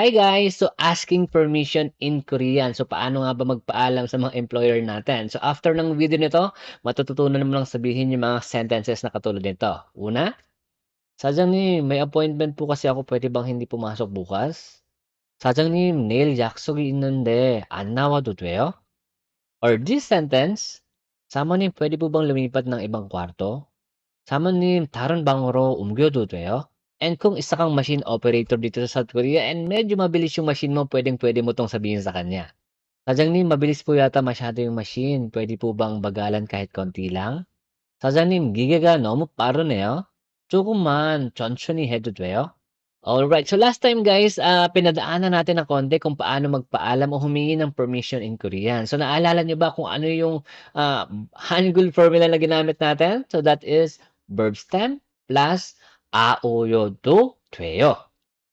Hi guys! So, asking permission in Korean. So, paano nga ba magpaalam sa mga employer natin? So, after ng video nito, matututunan mo lang sabihin yung mga sentences na katulad nito. Una, 사장님, may appointment po kasi ako. Pwede bang hindi pumasok bukas? 사장님, 내일 약속이 있는데 안 나와도 돼요? Or this sentence, 사모님, pwede po bang lumipat ng ibang kwarto? 사모님, 다른 방으로 옮겨도 돼요? And kung isa kang machine operator dito sa South Korea and medyo mabilis yung machine mo, pwedeng-pwede mo 'tong sabihin sa kanya. "사장님, mabilis po yata masyado yung machine. Pwede po bang bagalan kahit konti lang?" "사장님, 기계가 너무 빠르네요. 조금만 천천히 해도 돼요?" Alright. So last time guys, ah, pinadaanan natin ng konti kung paano magpaalam o humingi ng permission in Korean. So naalala niyo ba kung ano yung, ah, Hangul formula na ginamit natin? So that is verb stem plus aoyodo tweyo.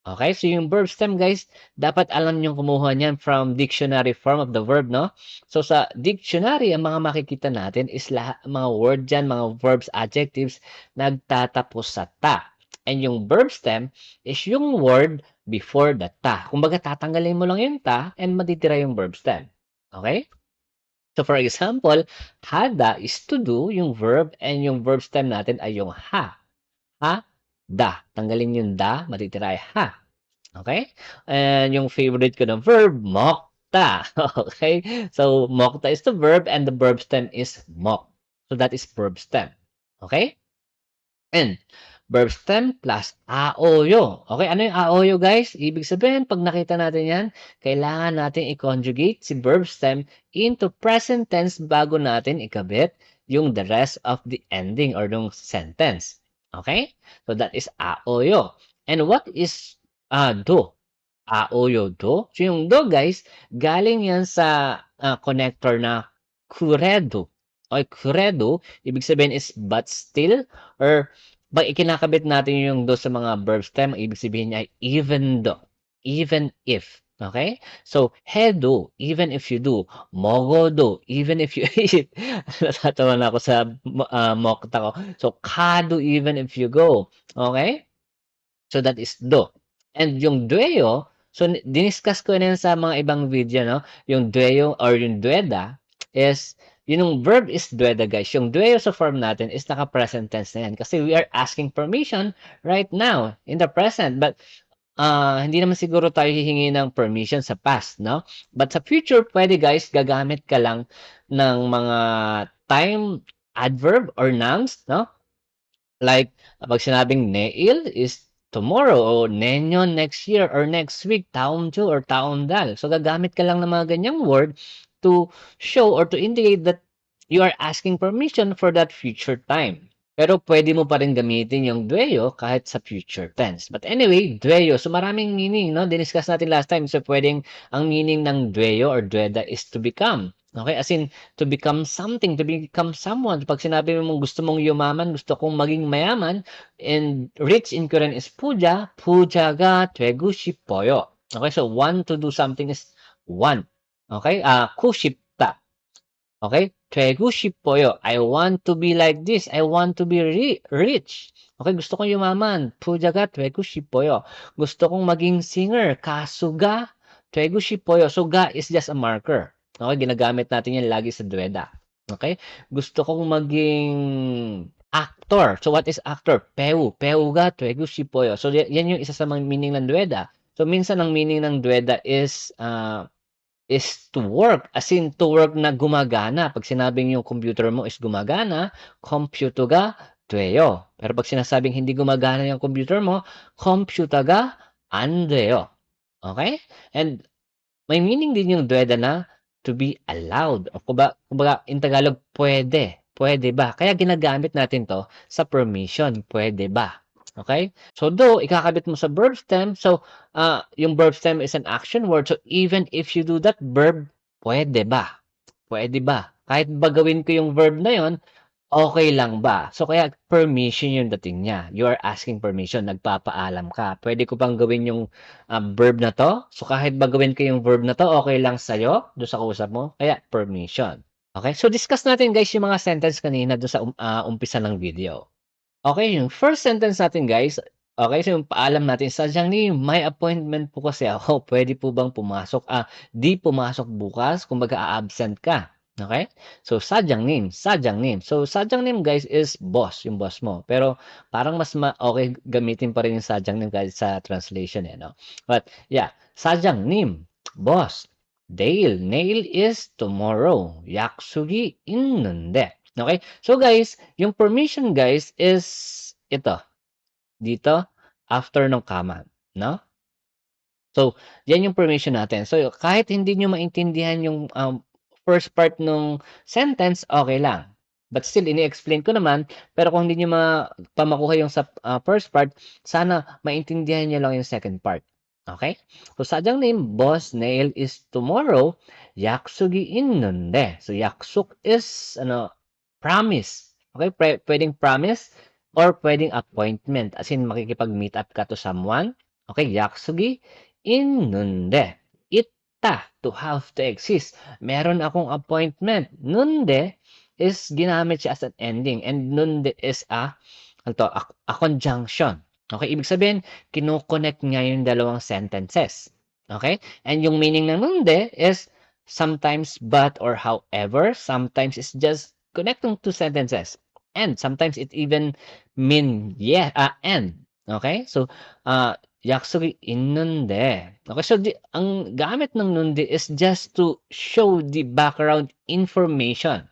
Okay? So, yung verb stem, guys, dapat alam nyo kumuha niyan from dictionary form of the verb, no? So, sa dictionary, ang mga makikita natin is lahat, mga word dyan, mga verbs, adjectives, nagtatapos sa ta. And yung verb stem is yung word before the ta. Kumbaga, tatanggalin mo lang yung ta and matitira yung verb stem. Okay? So, for example, hada is to do, yung verb, and yung verb stem natin ay yung ha. Ha? Da. Tanggalin yung da, matitira ay ha. Okay? And yung favorite ko na verb, mokta. Okay? So, mokta is the verb and the verb stem is mok. So, that is verb stem. Okay? And, verb stem plus aoyo. Okay? Ano yung aoyo, guys? Ibig sabihin, pag nakita natin yan, kailangan natin i-conjugate si verb stem into present tense bago natin ikabit yung the rest of the ending or yung sentence. Okay? So that is aoyo. And what is uh, do? Aoyo do? So yung do guys, galing yan sa uh, connector na kuredo. Okay, kuredo, ibig sabihin is but still or pag ikinakabit natin yung do sa mga verb stem, ibig sabihin niya ay even though, even if. Okay? So, hedo, even if you do. Mogodo, even if you eat. Natatawa na ako sa uh, mokta ko. So, kado, even if you go. Okay? So, that is do. And yung dueyo, so, diniscuss ko na sa mga ibang video, no? Yung dueyo or yung dueda is, yun yung verb is dueda, guys. Yung dueyo sa form natin is naka-present tense na yan. Kasi we are asking permission right now in the present. But, uh, hindi naman siguro tayo hihingi ng permission sa past, no? But sa future, pwede guys, gagamit ka lang ng mga time adverb or nouns, no? Like, pag sinabing neil is tomorrow o nenyo next year or next week, taon to or taon dal. So, gagamit ka lang ng mga ganyang word to show or to indicate that you are asking permission for that future time. Pero pwede mo pa rin gamitin yung Dweyo kahit sa future tense. But anyway, Dweyo. So maraming meaning, no? Diniscuss natin last time. So pwedeng ang meaning ng Dweyo or Dweda is to become. Okay? As in, to become something, to become someone. Pag sinabi mo mong gusto mong yumaman, gusto kong maging mayaman, and rich in Korean is puja, puja ga twegushi poyo. Okay? So, one to do something is one. Okay? Ah, uh, kuship Okay? Chaeguship po. I want to be like this. I want to be ri- rich. Okay, gusto kong yumaman. Pujaga, chaeguship po. Gusto kong maging singer. Kasuga, chaeguship po yo. So, ga is just a marker. Okay, ginagamit natin yan lagi sa dueda. Okay? Gusto kong maging actor. So, what is actor? Peu. Peu ga, chaeguship po yo. So, yan yung isa sa mga meaning ng dueda. So, minsan ang meaning ng dueda is uh, is to work. As in, to work na gumagana. Pag sinabing yung computer mo is gumagana, computer ga tueyo. Pero pag sinasabing hindi gumagana yung computer mo, computer ga andeyo. Okay? And may meaning din yung dueda na to be allowed. O kumbaga, kumbaga in Tagalog, pwede. Pwede ba? Kaya ginagamit natin to sa permission. Pwede ba? Okay? So, though, ikakabit mo sa verb stem, so, uh, yung verb stem is an action word. So, even if you do that verb, pwede ba? Pwede ba? Kahit ba gawin ko yung verb na yon, okay lang ba? So, kaya permission yung dating niya. You are asking permission. Nagpapaalam ka. Pwede ko bang gawin yung uh, verb na to? So, kahit ba gawin ko yung verb na to, okay lang sa'yo? Doon sa kausap mo? Kaya permission. Okay? So, discuss natin guys yung mga sentence kanina doon sa um, uh, umpisa ng video. Okay, yung first sentence natin guys, okay, so yung paalam natin, sadyang ni, may appointment po kasi ako, pwede po bang pumasok? Ah, di pumasok bukas, kumbaga absent ka. Okay? So, sadyang name, sadyang name. So, sadyang name, guys, is boss, yung boss mo. Pero, parang mas ma okay gamitin pa rin yung sadyang name guys sa translation, eh, no? But, yeah, sadyang name, boss. Dale, nail is tomorrow. Yaksugi innunde. Okay? So guys, yung permission guys is ito. Dito, after ng comma. No? So, yan yung permission natin. So, kahit hindi nyo maintindihan yung um, first part ng sentence, okay lang. But still, ini-explain ko naman. Pero kung hindi nyo ma pamakuha yung sa uh, first part, sana maintindihan nyo lang yung second part. Okay? So, sadyang name, boss nail is tomorrow, yaksugi in nunde. So, yaksuk is, ano, Promise. Okay, pre pwedeng promise or pwedeng appointment. As in, makikipag-meet up ka to someone. Okay, yaksugi. Inunde. Itta, to have to exist. Meron akong appointment. Nunde is ginamit siya as an ending. And nunde is a, ano a, a conjunction. Okay, ibig sabihin, kinoconnect niya yung dalawang sentences. Okay? And yung meaning ng nunde is sometimes but or however, sometimes it's just Connect yung two sentences. And sometimes it even mean yeah, uh, and. Okay? So, ah, uh, yakusuri inunde. Okay, so the, ang gamit ng nunde is just to show the background information.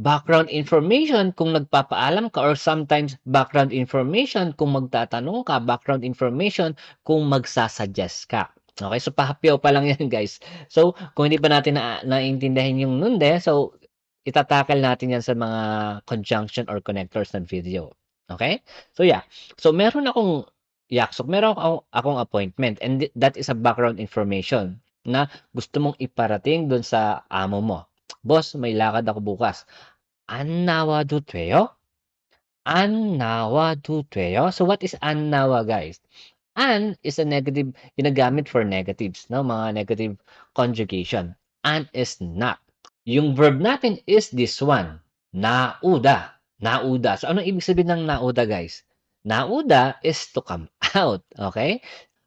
Background information kung nagpapaalam ka or sometimes background information kung magtatanong ka, background information kung magsasuggest ka. Okay, so pahapyaw pa lang yan guys. So, kung hindi pa natin na, naiintindihan yung nunde, so itatakal natin yan sa mga conjunction or connectors ng video. Okay? So yeah. So meron akong yaksok, meron akong, akong appointment and that is a background information na gusto mong iparating doon sa amo mo. Boss, may lakad ako bukas. Annawa dutweyo? Annawa dutweyo? So what is annawa guys? An is a negative, ginagamit for negatives, no? mga negative conjugation. An is not. Yung verb natin is this one, nauda. Nauda. So, anong ibig sabihin ng nauda, guys? Nauda is to come out, okay?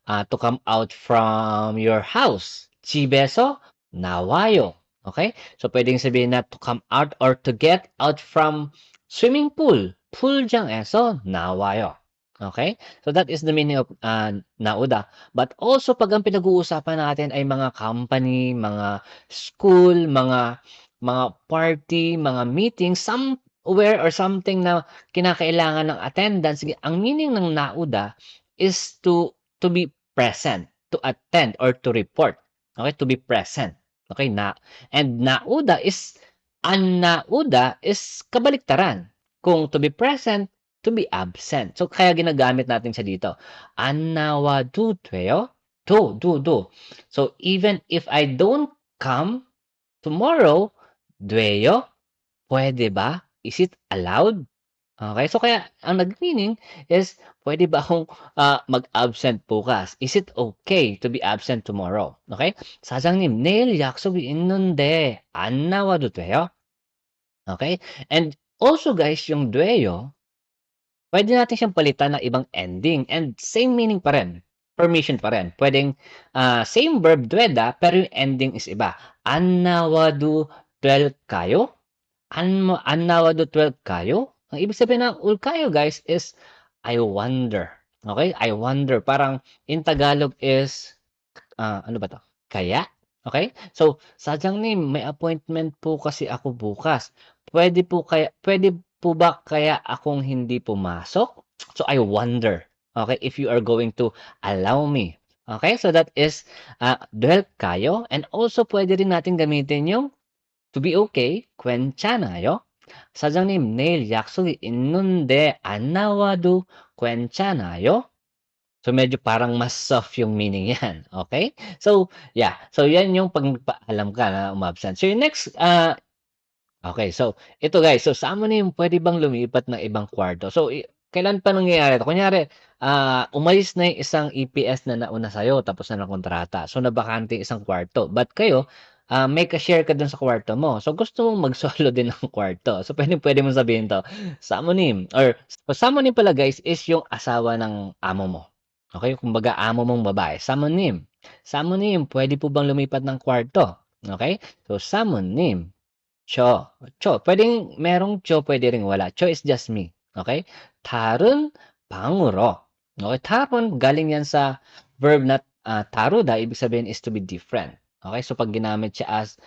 Uh, to come out from your house. Chibeso, nawayo. Okay? So, pwedeng sabihin na to come out or to get out from swimming pool. Pool dyan eh. So, nawayo. Okay? So, that is the meaning of uh, nauda. But also, pag ang pinag-uusapan natin ay mga company, mga school, mga mga party, mga meeting, somewhere or something na kinakailangan ng attendance, ang meaning ng nauda is to to be present, to attend or to report. Okay, to be present. Okay, na and nauda is an nauda is kabaliktaran. Kung to be present, to be absent. So kaya ginagamit natin siya dito. An nawadu 돼요? Do, do, do. So even if I don't come tomorrow, Dueyo? Pwede ba? Is it allowed? Okay, so kaya ang nag-meaning is pwede ba akong uh, mag-absent bukas? Is it okay to be absent tomorrow? Okay? 사장님, 내일 약속이 있는데 안 나와도 돼요? Okay? And also guys, yung dueyo, pwede natin siyang palitan ng ibang ending and same meaning pa rin. Permission pa rin. Pwedeng uh, same verb dueda pero yung ending is iba. Annawadu 12 kayo? An Annawadu 12 kayo? Ang ibig sabihin ng ul kayo guys is I wonder. Okay? I wonder. Parang in Tagalog is uh, ano ba to? Kaya? Okay? So, sadyang name, may appointment po kasi ako bukas. Pwede po kaya, pwede po ba kaya akong hindi pumasok? So I wonder. Okay, if you are going to allow me. Okay, so that is uh, dwell kayo and also pwede rin natin gamitin yung To be okay, 괜찮아요? 사장님, 내일 약속이 있는데 안 나와도 괜찮아요? So, medyo parang mas soft yung meaning yan. Okay? So, yeah. So, yan yung pag nagpaalam ka na umabsent. So, yung next, uh, okay. So, ito guys. So, saan na yung pwede bang lumipat ng ibang kwarto? So, kailan pa nangyayari ito? Kunyari, uh, umalis na yung isang EPS na nauna sa'yo tapos na ng kontrata. So, nabakante isang kwarto. But kayo, ah, may ka-share ka dun sa kwarto mo. So, gusto mong mag-solo din ng kwarto. So, puwedeng-puwede mong sabihin 'to, "Samonim" or samonim pala guys is yung asawa ng amo mo. Okey, kumbaga amo mong babae, "Samonim, samonim puwede po bang lumipat ng kwarto?" Okey? So, samonim, " 저." "저." puwedeng merong "저" puwede ring wala. "저" is just me, okey? 다른 방으로. Okey, 다른 galing yan sa verb na, ah, 다르다 ibig sabihin is to be different. Okey, so 'pag ginamit siya as,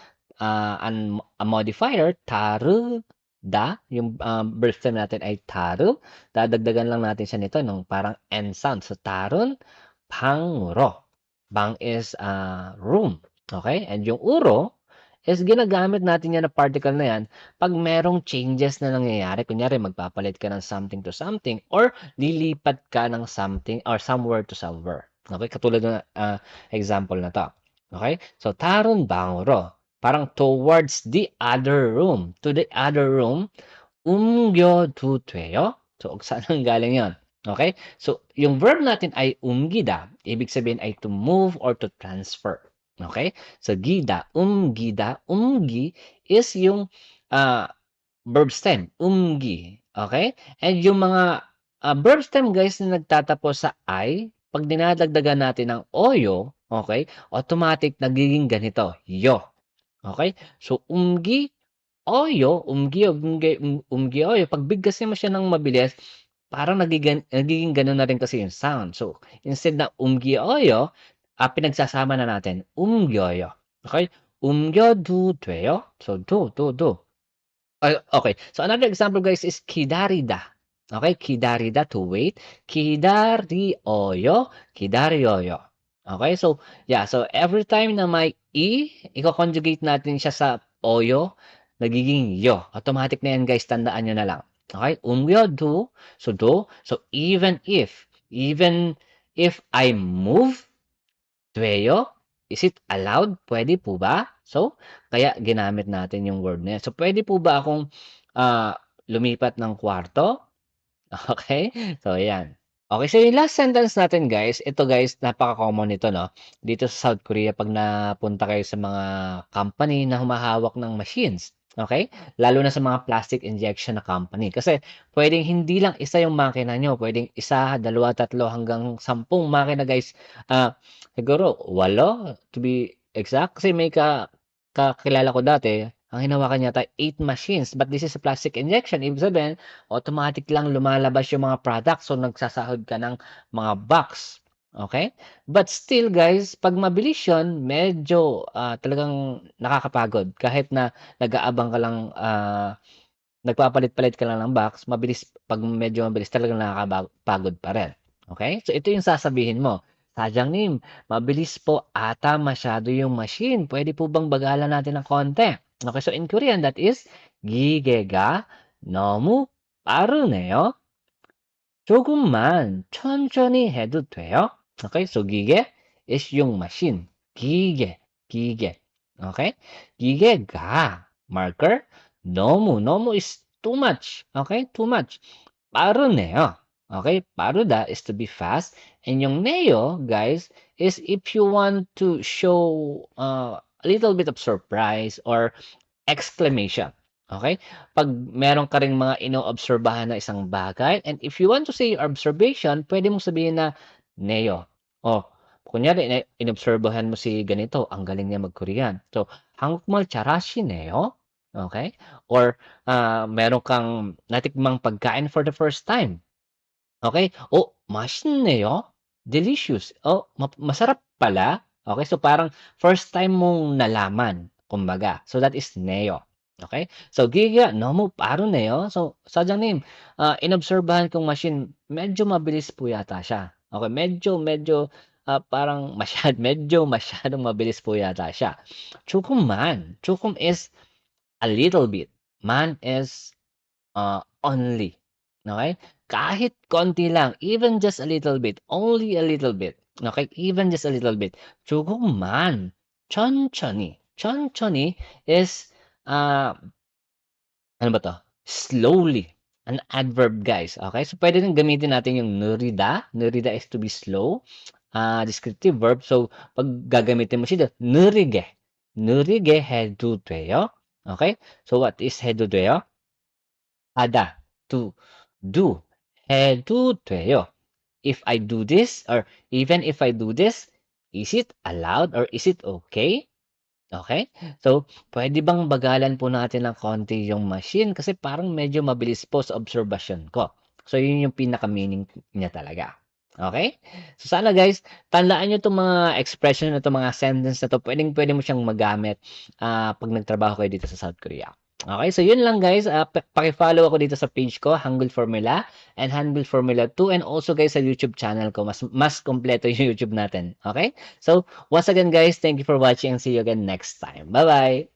ah, an a modifier, 다르다 yung, um, verb stem natin ay 다르, dadagdagan lang natin siya nito ng parang N sound. So, 다른 방으로. 방 is, ah, room, okey? And yung 으로 is ginagamit natin yan na particle na yan pag merong changes na nangyayari. Kunyari, magpapalit ka ng something to something or lilipat ka ng something or somewhere to somewhere. Okay? Katulad ng uh, example na to. Okay? So, taron bangoro. Parang towards the other room. To the other room. Umgyo tutweyo. So, saan ang galing yon? Okay? So, yung verb natin ay umgida. Ibig sabihin ay to move or to transfer. Okay? So, gida, umgida, umgi is yung uh, verb stem, umgi. Okay? And yung mga uh, verb stem guys na nagtatapos sa I, pag dinadagdagan natin ng oyo, okay, automatic nagiging ganito, yo. Okay? So, umgi, oyo, umgi, umgi, umgi, oyo. Pag bigkasin mo siya ng mabilis, parang nagiging, nagiging ganun na rin kasi yung sound. So, instead na umgi oyo, ah, pinagsasama na natin. Umgyoyo. Okay? Umgyo du tuyo. So, do, do, do. Okay. So, another example, guys, is kidarida. Okay? Kidarida to wait. Kidari oyo. Kidari oyo. Okay? So, yeah. So, every time na may i, i-conjugate natin siya sa oyo, nagiging yo. Automatic na yan, guys. Tandaan nyo na lang. Okay? Umgyo do. So, do. So, even if. Even if I move, 돼요? Is it allowed? Puwede po ba? So, kaya ginamit natin yung word na yan. So, puwede po ba akong, ah, lumipat ng kwarto? Okey, so ayan. Okey, so yung last sentence natin guys, ito guys napaka-common nito 'no, dito sa South Korea 'pag napunta kayo sa mga company na humahawak ng machines, okey? Lalo na sa mga plastic injection na company. Kasi puwedeng hindi lang isa yung makina niyo, puwedeng isa, dalawa, tatlo hanggang sampung makina guys. Ah, siguro 8 to be exact. Kasi may ka kakilala ko dati, ang hinawakan niya yata 8 machines, but this is a plastic injection. Ibig sabihin, automatic lang lumalabas yung mga products, so nagsasahod ka ng mga box, okey? But still guys, 'pag mabilis yun, medyo, ah, talagang nakakapagod. Kahit na nag-aabang ka lang, ah, nagpapalit-palit ka lang ng box, mabilis 'pag medyo mabilis talagang nakakaba pagod pa rin, okey? So, ito yung sasabihin mo, "사장님, mabilis po ata masyado yung machine. Puwede po bang bagalan natin ng konti?" Okey, so in Korean that is "기계가 너무 빠르네요. 조금만 천천히 해도 돼요?" Okey, so 기계 is yung machine. 기계, 기계. Okey? 기계가 marker, 너무, 너무 is too much, okey? Too much. 빠르네요. Okey, 빠르다 is to be fast, and yung neyo guys is if you want to show, ah, a little bit of surprise or exclamation, okey? 'Pag meron ka ring mga inoobserbahan na isang bagay and if you want to say your observation, puwede mong sabihin na "neyo." Oh, kunyari na inobserbahan mo si ganito, ang galing niya mag-Korean. So, "한국말 잘하시네요." Okey? Or, ah, meron kang natikmang pagkain for the first time. Okey? "어 맛있네요." Delicious. "Oh, map masarap pala." Okey, so parang first time mong nalaman, kumbaga. So, that is "neyo." Okey? So, "기계가 너무 빠르네요." So, "사장님, ah, inobserbahan kong machine, medyo mabilis po yata siya." Okay, medyo, medyo, uh, parang masyad, medyo masyadong mabilis po yata siya. Chukum man. Chukum is a little bit. Man is uh, only. Okay? Kahit konti lang, even just a little bit, only a little bit. Okay? Even just a little bit. Chukum man. Chonchoni. Chonchoni is, uh, ano ba to? Slowly an adverb, guys. Okay? So, pwede nang gamitin natin yung nurida. Nurida is to be slow. Uh, descriptive verb. So, pag gagamitin mo siya, nurige. Nurige hedudeyo. Okay? So, what is hedudeyo? Ada. To do. Hedudeyo. If I do this, or even if I do this, is it allowed or is it okay? Okay? So, pwede bang bagalan po natin ng konti yung machine kasi parang medyo mabilis po sa obserbasyon ko. So, yun yung pinaka-meaning niya talaga. Okay? So, sana guys, tandaan nyo itong mga expression na itong mga sentence na to. Pwedeng pwede mo siyang magamit ah, pag nagtrabaho kayo dito sa South Korea. Okay, so yun lang guys. Uh, pakifollow ako dito sa page ko, Hangul Formula and Hangul Formula 2 and also guys sa YouTube channel ko. Mas mas kompleto yung YouTube natin. Okay? So, once again guys, thank you for watching and see you again next time. Bye-bye!